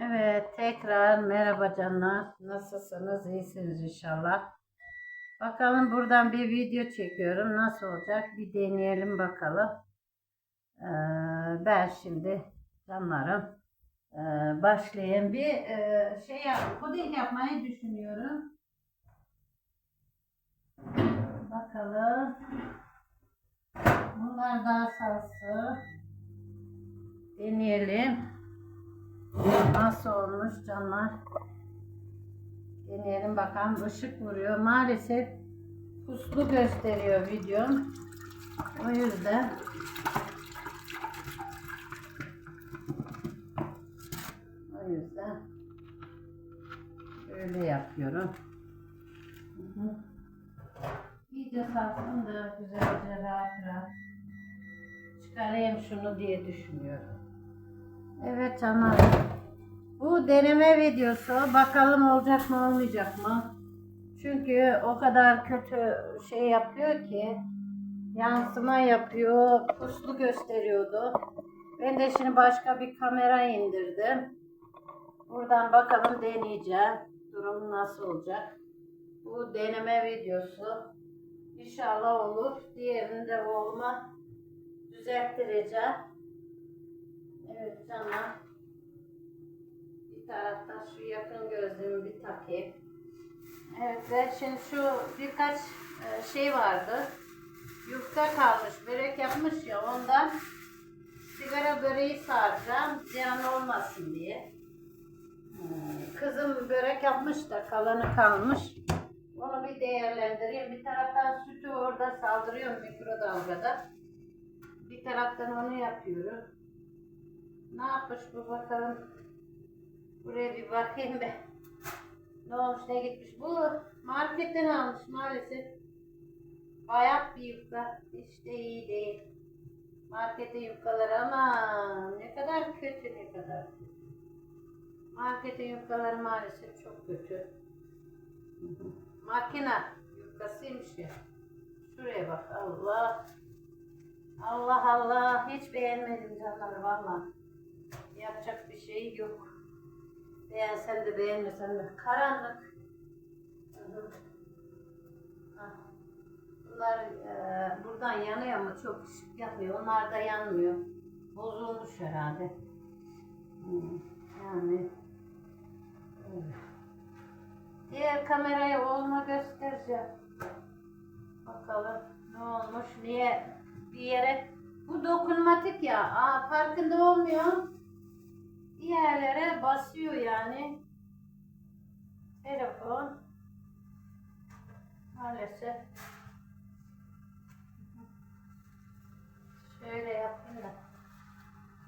Evet, tekrar merhaba canlar. Nasılsınız? İyisiniz inşallah. Bakalım buradan bir video çekiyorum. Nasıl olacak? Bir deneyelim bakalım. Ee, ben şimdi canlarım e, başlayayım. Bir e, şey yap, puding yapmayı düşünüyorum. Bakalım. Bunlar daha salsı. Deneyelim. Nasıl olmuş canlar? Deneyelim bakalım. Işık vuruyor. Maalesef puslu gösteriyor videom. O yüzden o yüzden böyle yapıyorum. İyice salsın da güzelce rahat rahat çıkarayım şunu diye düşünüyorum. Evet canlar. Bu deneme videosu. Bakalım olacak mı olmayacak mı? Çünkü o kadar kötü şey yapıyor ki yansıma yapıyor. Puslu gösteriyordu. Ben de şimdi başka bir kamera indirdim. Buradan bakalım deneyeceğim. Durum nasıl olacak? Bu deneme videosu. İnşallah olur. Diğerinde olma düzelttireceğim. Evet canlar. Bir taraftan şu yakın gözlüğümü bir takayım. Evet ve şimdi şu birkaç e, şey vardı. Yufka kalmış, börek yapmış ya ondan sigara böreği saracağım ziyan olmasın diye. Hmm, Kızım börek yapmış da kalanı kalmış. Onu bir değerlendireyim. Bir taraftan sütü orada saldırıyorum mikrodalgada. Bir taraftan onu yapıyorum. Ne yapmış bu bakalım. Buraya bir bakayım be. Ne olmuş ne gitmiş. Bu marketten almış maalesef. Bayat bir yufka. Hiç de iyi değil. Markete yufkaları ama ne kadar kötü ne kadar kötü. Markete yufkaları maalesef çok kötü. Makina yufkasıymış ya. Şuraya bak Allah. Allah Allah. Hiç beğenmedim canlar valla. Yapacak bir şey yok. Beğensen de beğenmesen de. Karanlık. Bunlar e, buradan yanıyor ama çok ışık yapmıyor. Onlar da yanmıyor. Bozulmuş herhalde. Hmm, Yani. Diğer kameraya olma göstereceğim. Bakalım ne olmuş, niye bir yere bu dokunmatik ya. Aa, farkında olmuyor. Bir yerlere basıyor yani. Telefon. Maalesef. Şöyle yapayım da.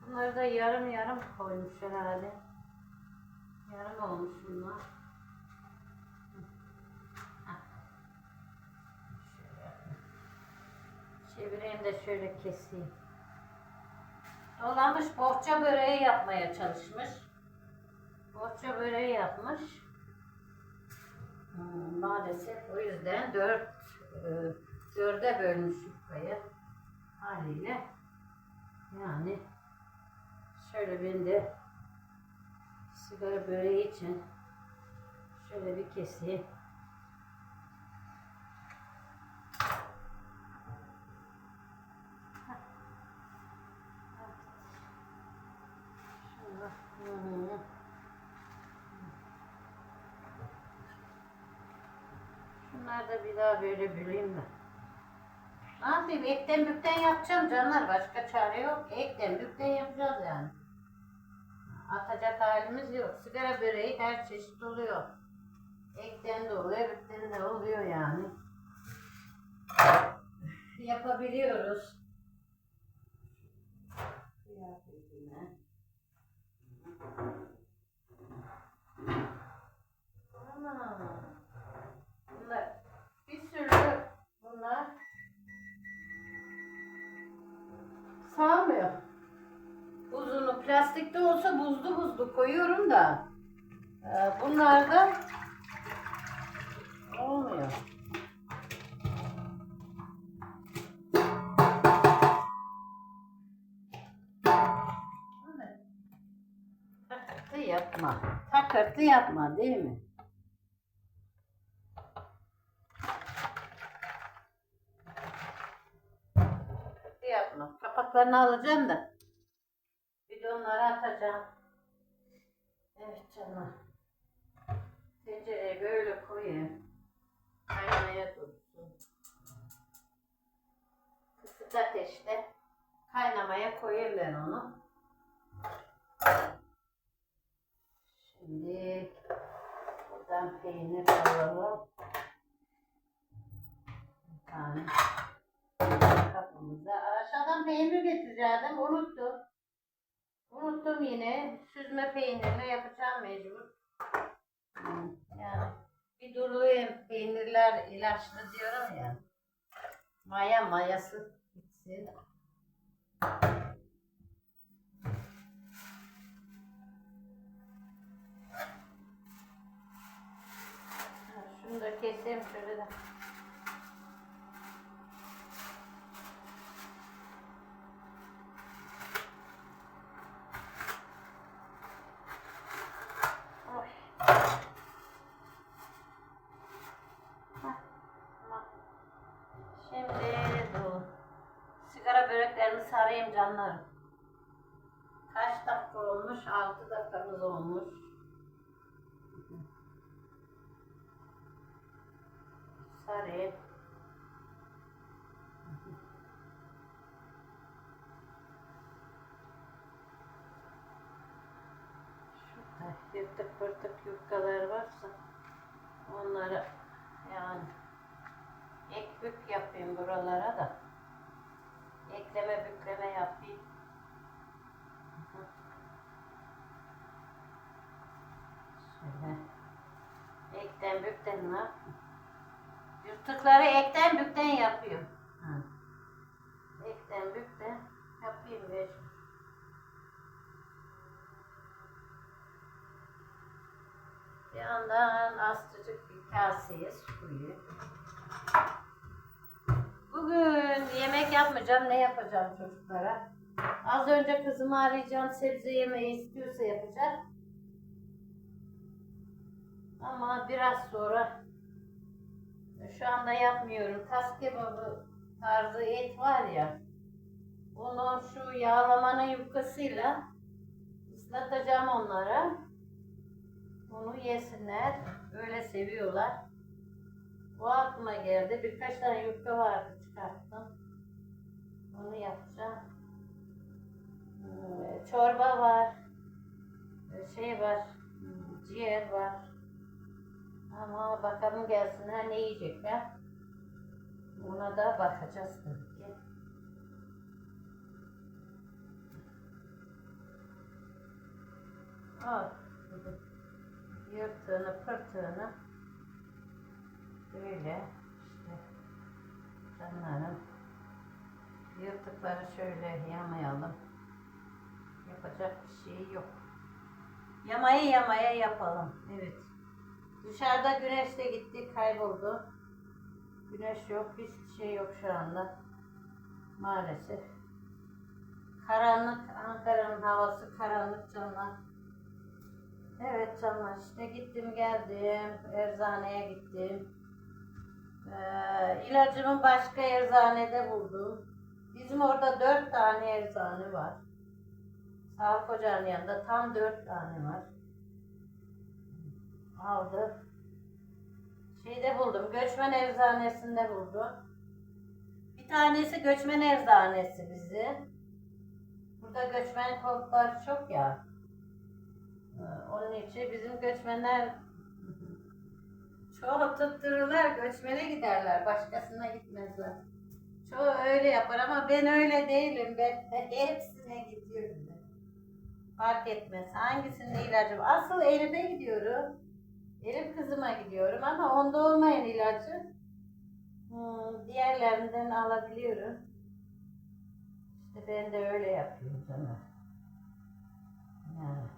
Bunları da yarım yarım koymuş herhalde. Yarım olmuş bunlar. Çevireyim de şöyle keseyim. Dolanmış bohça böreği yapmaya çalışmış. Bohça böreği yapmış. Hmm, maalesef o yüzden dört, e, dörde bölmüş yufkayı haliyle. Yani şöyle ben de sigara böreği için şöyle bir keseyim. Şunları da bir daha böyle böleyim ben. Ne yapayım? Ekten bükten yapacağım canlar. Başka çare yok. Ekten bükten yapacağız yani. Atacak halimiz yok. Sigara böreği her çeşit oluyor. Ekten de oluyor, bükten de oluyor yani. Yapabiliyoruz. Kıyafetine. Ana. Bunlar bir sürü bunlar sağmıyor. Buzunu plastikte olsa buzlu buzlu koyuyorum da e, bunlarda olmuyor. yapma. Takırtı yapma değil mi? Takırtı yapma. Kapaklarını alacağım da. Bidonları atacağım. Evet canım. Tencereye böyle koyayım. Kaynamaya dursun. Kısık ateşte kaynamaya koyayım ben onu. Şimdi buradan peynir alalım. Bir tane kapımıza. Aşağıdan peynir getireceğim. Unuttum. Unuttum yine. Süzme peynirle yapacağım mecbur. Yani bir duruyum. Peynirler ilaçlı diyorum ya. Maya mayası gitsin. Ha, Şunu da keseyim şöyle de. Oy. Hah, tamam. Şimdi bu sigara böreklerini sarayım canlarım. Kaç dakika olmuş? 6 dakikamız olmuş. Sarayım. Şurada yırtık pırtık yufkalar varsa onları yani ek bük yapayım buralara da. Ekleme bükleme yapayım. Şöyle. Ekten bükten ne? Yırtıkları ekten bükten yapıyorum. Ha. Ekten bükten yapayım. Bir yandan azıcık bir kaseye su koyayım. Bugün yemek yapmayacağım. Ne yapacağım çocuklara? Az önce kızımı arayacağım. Sebze yemeği istiyorsa yapacak. Ama biraz sonra şu anda yapmıyorum. Tas kebabı tarzı et var ya. Onu şu yağlamanın yufkasıyla ıslatacağım onlara. Onu yesinler. Öyle seviyorlar. O aklıma geldi. Birkaç tane yufka vardı çıkarttım. Onu yapacağım. Hmm, Çorba var. Şey var. Ciğer var. Ama bakalım gelsinler ne yiyecekler. Ona da bakacağız tabii ki. Al. Yırtığını pırtığını böyle canlarım yırtıkları şöyle yamayalım. Yapacak bir şey yok. Yamaya yamaya yapalım. Evet. Dışarıda güneş de gitti, kayboldu. Güneş yok, hiçbir şey yok şu anda. Maalesef. Karanlık, Ankara'nın havası karanlık canlar. Evet canlar, işte gittim geldim, eczaneye gittim. Ee, ilacımı başka eczanede buldum. Bizim orada dört tane eczane var. Sağlık ocağının yanında tam dört tane var aldı. Şeyde buldum. Göçmen eczanesinde buldum. Bir tanesi göçmen eczanesi bizi. Burada göçmen konutlar çok ya. Ee, Onun için bizim göçmenler çoğu tuttururlar, göçmene giderler. Başkasına gitmezler. Çoğu öyle yapar ama ben öyle değilim. Ben hepsine gidiyorum. ben. Fark etmez. Hangisinde ilacım? Asıl elime gidiyorum. Elif kızıma gidiyorum ama onda olmayan ilacı hmm, diğerlerinden alabiliyorum. İşte ben de öyle yapıyorum canım. Yani.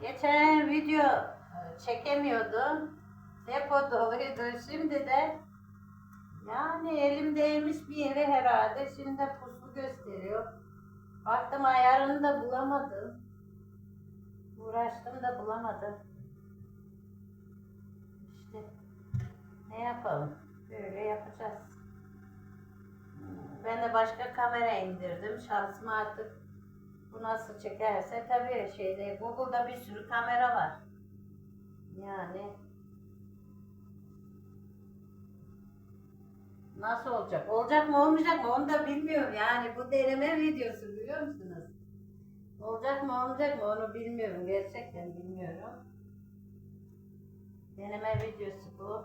Geçen video e, çekemiyordum. Depo doluydu. Şimdi de Yani elim değmiş bir yere herhalde. Şimdi de puslu gösteriyor. Baktım ayarını da bulamadım. Uğraştım da bulamadım. İşte ne yapalım? Böyle yapacağız. Ben de başka kamera indirdim. Şansıma artık bu nasıl çekerse tabii şeyde Google'da bir sürü kamera var. Yani nasıl olacak? Olacak mı olmayacak mı onu da bilmiyorum. Yani bu deneme videosu biliyor musunuz? Olacak mı olmayacak mı onu bilmiyorum. Gerçekten bilmiyorum. Deneme videosu bu.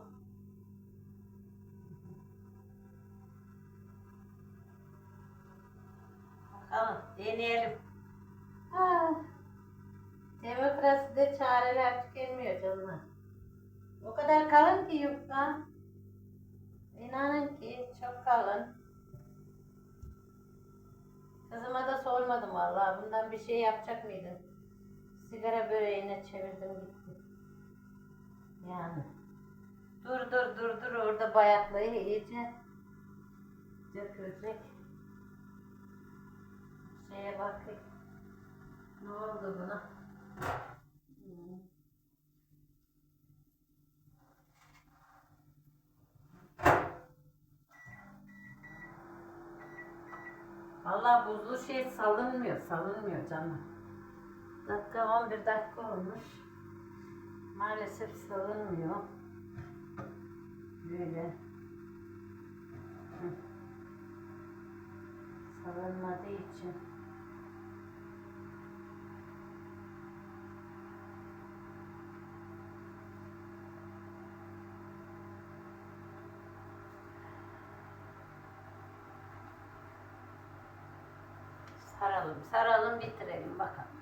Bakalım deneyelim. Ah, demokraside çareler tükenmiyor canlar. O kadar kalın ki yufka. İnanın ki çok kalın. Kızıma da sormadım vallahi bundan bir şey yapacak mıydın? Sigara böreğine çevirdim gitti. Yani. Dur dur dur dur orada bayatlayı iyice dökülecek. Şeye bakayım. Ne oldu buna? Vallahi buzlu şey salınmıyor, salınmıyor canım. Dakika 11 dakika olmuş. Maalesef salınmıyor. Böyle. Hı. Salınmadığı için. Saralım, saralım bitirelim bakalım.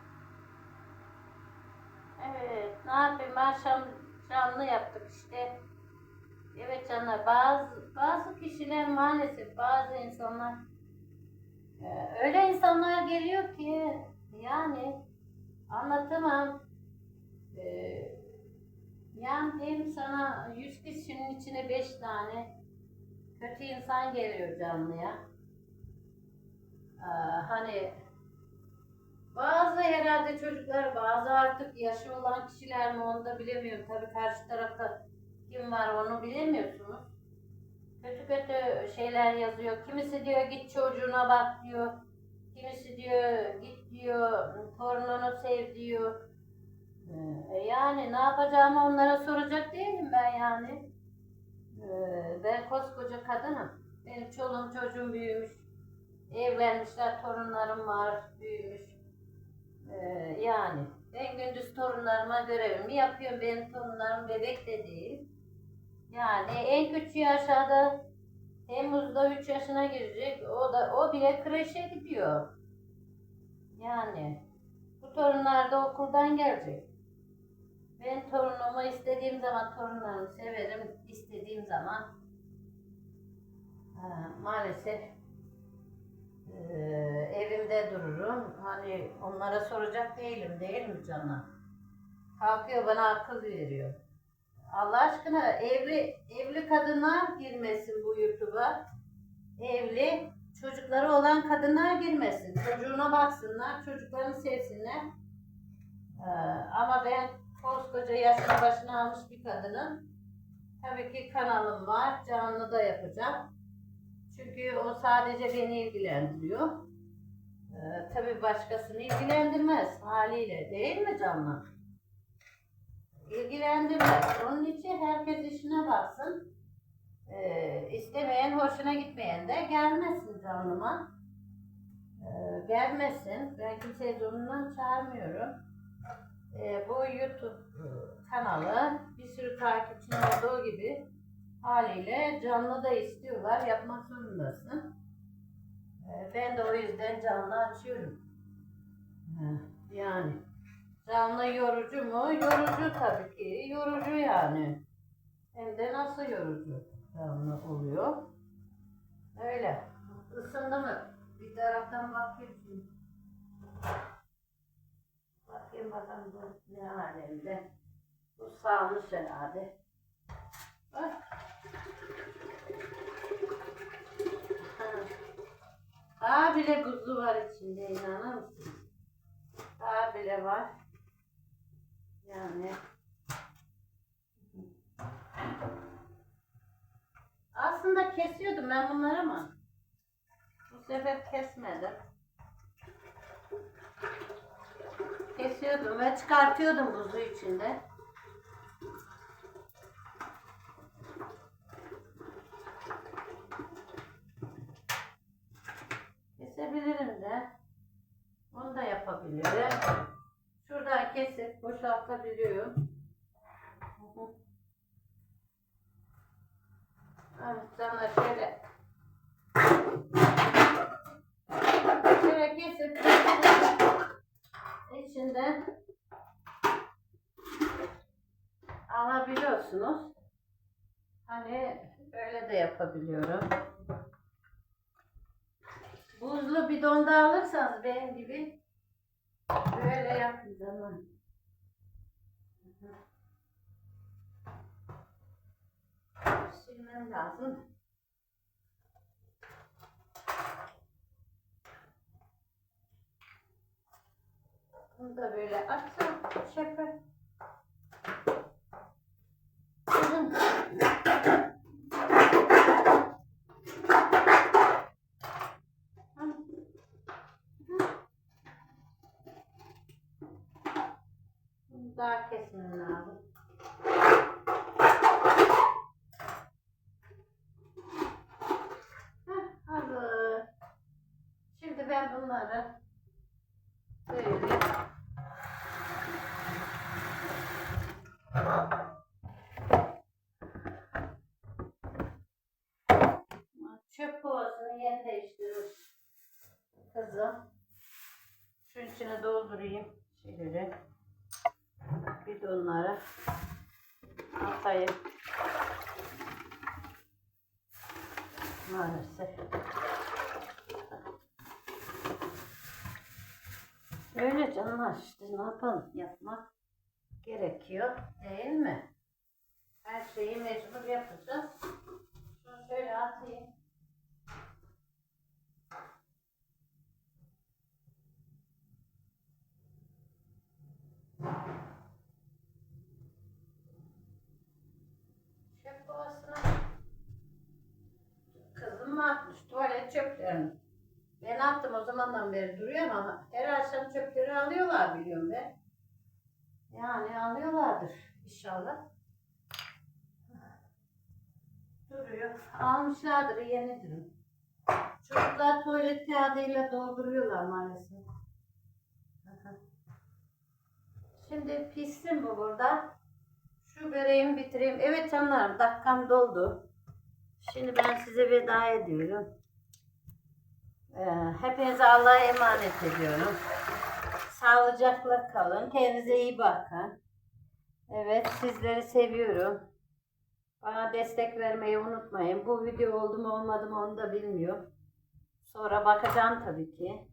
Evet, ne yapayım akşam canlı yaptık işte. Evet canlar, bazı bazı kişiler maalesef bazı insanlar e, öyle insanlar geliyor ki yani anlatamam. E, yani diyeyim sana 100 kişinin içine 5 tane kötü insan geliyor canlıya. Ee, hani bazı herhalde çocuklar, bazı artık yaşı olan kişiler mi onu da bilemiyorum. Tabii karşı tarafta kim var onu bilemiyorsunuz. Kötü kötü şeyler yazıyor. Kimisi diyor git çocuğuna bak diyor. Kimisi diyor git diyor torununu sev diyor. Ee, yani ne yapacağımı onlara soracak değilim ben yani. Ee, ben koskoca kadınım. Benim çoluğum çocuğum büyümüş. Evlenmişler, torunlarım var, büyümüş. Ee, yani ben gündüz torunlarıma görevimi yapıyorum. Benim torunlarım bebek de değil. Yani en küçüğü aşağıda Temmuz'da 3 yaşına girecek. O da o bile kreşe gidiyor. Yani bu torunlar da okuldan gelecek. Ben torunumu istediğim zaman torunlarımı severim. istediğim zaman ha, maalesef evimde dururum. Hani onlara soracak değilim değil mi canım? Kalkıyor bana akıl veriyor. Allah aşkına evli evli kadınlar girmesin bu YouTube'a. Evli çocukları olan kadınlar girmesin. Çocuğuna baksınlar, çocuklarını sevsinler. Ee, ama ben koskoca yaşını başına almış bir kadının tabii ki kanalım var. Canlı da yapacağım. Çünkü o sadece beni ilgilendiriyor. Ee, tabii başkasını ilgilendirmez haliyle değil mi canlar? İlgilendirmez. Onun için herkes işine baksın. Ee, istemeyen, hoşuna gitmeyen de gelmesin canıma. Ee, gelmesin. Ben kimseyi zorundan çağırmıyorum. Ee, bu YouTube kanalı bir sürü takipçinin olduğu gibi haliyle canlı da istiyorlar. Yapmak zorundasın. Ee, Ben de o yüzden canlı açıyorum. Yani canlı yorucu mu? Yorucu tabii ki. Yorucu yani. Hem de nasıl yorucu canlı oluyor. Öyle. Isındı mı? Bir taraftan bakayım şimdi. Bakayım bakalım bu ne alemde. Bu sağmış herhalde. Bak. Daha bile buzlu var içinde inanır mısın? Daha bile var. Yani. Aslında kesiyordum ben bunları ama bu sefer kesmedim. Kesiyordum ve çıkartıyordum buzu içinde. Kesebilirim de. Bunu da yapabilirim. Şuradan kesip boşaltabiliyorum. Evet sana şöyle şöyle kesip içinde alabiliyorsunuz. Hani öyle de yapabiliyorum. Buzlu bidonda alırsanız benim gibi böyle yapın zaman. Silmem lazım. Bunu da böyle açsam şefe. Kızım. Bunu daha kesmem lazım. Heh, hazır. Şimdi ben bunları böyle çöp kovasını yer değiştirir kızım. Şunun içine doldurayım şeyleri. Bidonları atayım. Maalesef. Öyle canım işte ne yapalım yapmak gerekiyor değil mi? Her şeyi mecbur yapacağız. Şunu şöyle atayım. Çöp kovasına kızım mı atmış tuvalet çöplerini? Ben attım o zamandan beri duruyor ama her akşam çöpleri alıyorlar biliyorum ben. Yani alıyorlardır inşallah. Duruyor. Almışlardır yenidir. o. Çocuklar tuvalet kağıdıyla dolduruyorlar maalesef. Şimdi pişsin bu burada. Şu böreğimi bitireyim. Evet canlarım dakikam doldu. Şimdi ben size veda ediyorum. Ee, hepinize Allah'a emanet ediyorum. Sağlıcakla kalın. Kendinize iyi bakın. Evet sizleri seviyorum. Bana destek vermeyi unutmayın. Bu video oldu mu olmadı mı onu da bilmiyorum. Sonra bakacağım tabii ki.